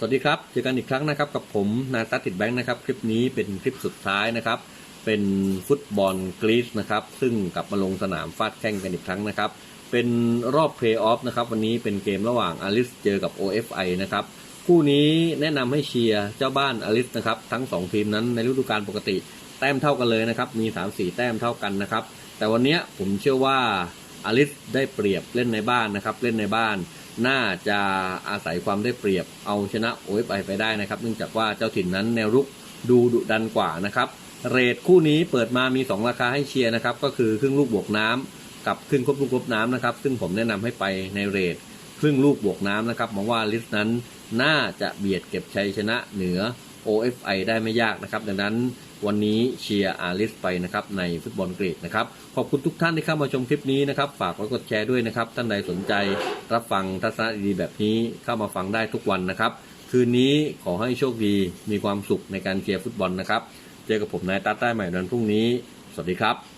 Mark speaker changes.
Speaker 1: สวัสดีครับ เจอกันอีกครั้งนะครับกับผมนายตัดติดแบงค์นะครับ คลิปนี้เป็นคลิปสุดท้ายนะครับ เป็นฟุตบอลกรีซนะครับ ซึ่งกลับมาลงสนามฟาดแข่งกันอีกครั้งนะครับ เป็นรอบเพลย์ออฟนะครับ วันนี้เป็นเกมระหว่างอลิสเจอกับ OFI นะครับ คู่นี้แนะนำให้เชียร์เจ้าบ้านอลิสนะครับ ทั้ง 2 ทีมนั้นในฤดูกาลปกติ แต้มเท่ากันเลยนะครับ มี 3-4 แต้มเท่ากันนะครับ แต่วันนี้ผมเชื่อว่า อลิสได้เปรียบเล่นในบ้านนะครับ เล่นในบ้าน น่าจะอาศัยความได้เปรียบเอาชนะ OFI ไปได้นะครับ เนื่องจากว่าเจ้าถิ่นนั้นแนวรุกดูดุดันกว่านะครับเรทคู่นี้เปิดมามี 2 ราคาให้เชียร์นะครับ ก็คือครึ่งลูกบวกน้ำกับครึ่งครบลูกครบน้ำนะครับ ซึ่งผมแนะนำให้ไปในเรทครึ่งลูกบวกน้ำนะครับมองว่าลิสนั้นน่าจะเบียดเก็บชัยชนะเหนือ OFI ได้ไม่ยากนะครับ ดังนั้นวันนี้เชียร์อาริสไปนะครับในฟุตบอลเกรดนะครับ ขอบคุณทุกท่านที่เข้ามาชมคลิปนี้นะครับ ฝากกดกดแชร์ด้วยนะครับ ท่านใดสนใจรับฟังทัศนะดีแบบนี้เข้ามาฟังได้ทุกวันนะครับ คืนนี้ขอให้โชคดีมีความสุขในการเชียร์ฟุตบอลนะครับ เจอกับผมนายตั๊ดได้ใหม่วันพรุ่งนี้ สวัสดีครับ